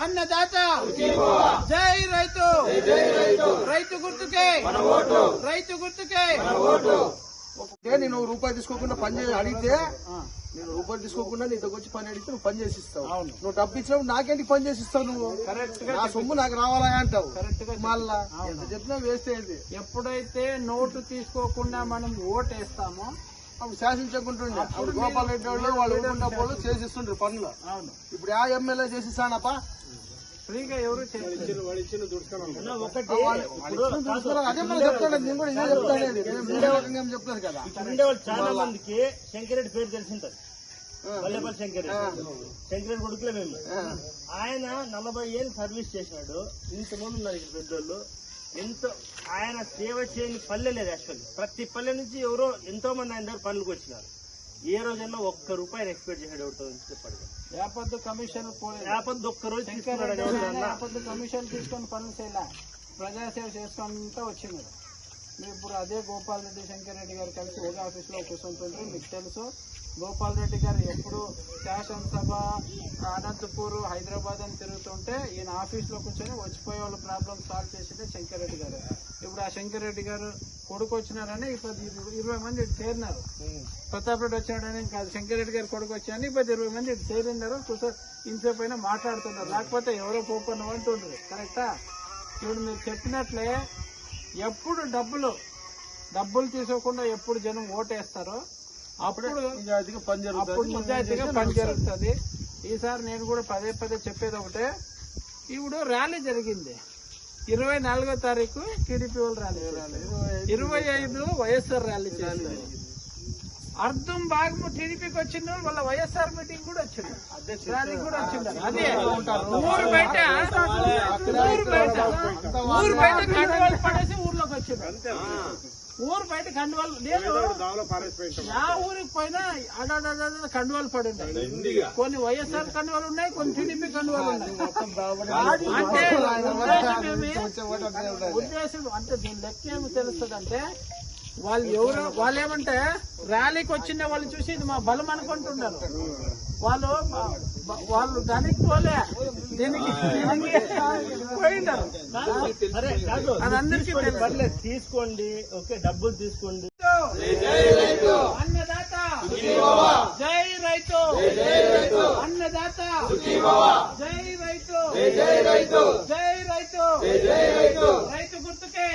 అన్నదాత! జై రైతు! రైతు గుర్తుకే! రైతు గుర్తుకే! నేను రూపాయి తీసుకోకుండా పని చేయ అడిగితే నేను రూపాయి తీసుకోకుండా నీ దగ్గర వచ్చి పని అడిగితే నువ్వు పని చేసి ఇస్తావు అవును. నువ్వు డబ్బు ఇచ్చినప్పుడు నాకేంటి పని చేసి ఇస్తావు నువ్వు నా సొమ్ము నాకు రావాలా అంటావు. మళ్ళా ఎంత చెప్పినా వేస్ట్ అయింది ఎప్పుడైతే నోటు తీసుకోకుండా మనం ఓటేస్తామో శాసించకుంటుండే. అప్పుడు గోపాల్ రెడ్డి వాళ్ళు వాళ్ళు ఊరుకున్న వాళ్ళు చేసిస్తుండ్రు పనులు. అవును. ఇప్పుడు ఆ ఎమ్మెల్యే చేసిస్తానప్ప ఫ్రీగా ఎవరు చేయలేదు అదే మనం చెప్తాను నేను కూడా ఇదే చెప్తాను. నేను మీడియా రకంగా ఏం చెప్తాను కదా. ఉండేవాళ్ళు చాలా మందికి శంకరెడ్డి పేరు తెలిసి ఉంటది వల్లేపల్లి శంకరెడ్డి. శంకరెడ్డి కొడుకులే మేము. ఆయన నలభై ఏళ్ళు సర్వీస్ చేసినాడు. ఇంతమంది ఉన్నారు ఇక్కడ పెద్దోళ్ళు. ఎంతో ఆయన సేవ చేయని పల్లె లేదు యాక్చువల్లీ. ప్రతి పల్లె నుంచి ఎవరో ఎంతో మంది ఆయన దగ్గర పనులకు వచ్చినారు. ఏ రోజైనా ఒక్క రూపాయి ఎక్స్పెక్ట్ చేసాడు ఎవరితో చెప్పండి యాపద్దు కమిషన్ లేకపోతే ఒక్క రోజు తీసుకున్నాడు యాపద్దు కమిషన్ తీసుకొని పనులు చేయలే. ప్రజాసేవ చేసుకుంటూ వచ్చినారు మీరు ఇప్పుడు అదే గోపాల్ రెడ్డి శంకర్ రెడ్డి గారు కలిసి ఓగా ఆఫీస్లో కూర్చుంటుంటే మీకు తెలుసు గోపాల్ రెడ్డి గారు ఎప్పుడు శాసనసభ అనంతపూర్ హైదరాబాద్ అని తిరుగుతుంటే ఈయన ఆఫీస్లో కూర్చొని వచ్చిపోయే వాళ్ళ ప్రాబ్లమ్ సాల్వ్ చేసిందే శంకర్ రెడ్డి గారు. ఇప్పుడు ఆ శంకర్ రెడ్డి గారు కొడుకు వచ్చినారని ఇప్పుడు ఇరవై మంది ఇటు చేరినారు. ప్రతాప్ రెడ్డి వచ్చినాడని కాదు. శంకర్ రెడ్డి గారు కొడుకు వచ్చాయని ఇప్పుడు ఇరవై మంది ఇటు చేరినారు. కూర్చో ఇంతసేపు అయినా మాట్లాడుతున్నారు. లేకపోతే ఎవరో పోపన్న అంటుండ్రు. కరెక్టా? ఇప్పుడు మీరు చెప్పినట్లే ఎప్పుడు డబ్బులు డబ్బులు తీసుకోకుండా ఎప్పుడు జనం ఓటేస్తారో అప్పుడు అప్పుడు నిజాయితీగా పని జరుగుతుంది. ఈసారి నేను కూడా పదే పదే చెప్పేది ఒకటే. ఇప్పుడు ర్యాలీ జరిగింది. ఇరవై నాలుగో తారీఖు టీడీపీ వాళ్ళు ర్యాలీ. ఇరవై ఐదు వైఎస్ఆర్ ర్యాలీ చేశారు. అర్థం భాగము టీడీపీకి వచ్చిన వాళ్ళు వైఎస్ఆర్ మీటింగ్ కూడా వచ్చింది ర్యాలీ కూడా వచ్చింది అదే. ఊరు బయట. ఊరు బయట. ఊరు బయట. కండువాలు పడేసి ఊర్లోకి వచ్చింది ఊరు బయట కండువాలు. నేను నా ఊరికి పోయినా అడాడ కండువాలు పడి ఉన్నాయి కొన్ని వైఎస్ఆర్ కండువాలు ఉన్నాయి కొన్ని టీడీపీ కండువాలు ఉన్నాయి. అంటే? ఉద్దేశం అంటే దీని లెక్క ఏమి తెలుస్తుంది అంటే వాళ్ళు ఎవరు వాళ్ళు ఏమంటే ర్యాలీకి వచ్చిన వాళ్ళు చూసి ఇది మా బలం అనుకుంటున్నారు. వాళ్ళు వాళ్ళు దానికి పోలే. దీనికి పోయినారు. అది అందరికీ. పర్లేదు తీసుకోండి ఓకే డబ్బులు తీసుకోండి. అన్నదాత. జై రైతు. అన్నదాత. జై రైతు. జై రైతు. రైతు గుర్తుకే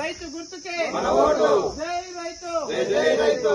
రైతు గుర్తుకే జై రైతు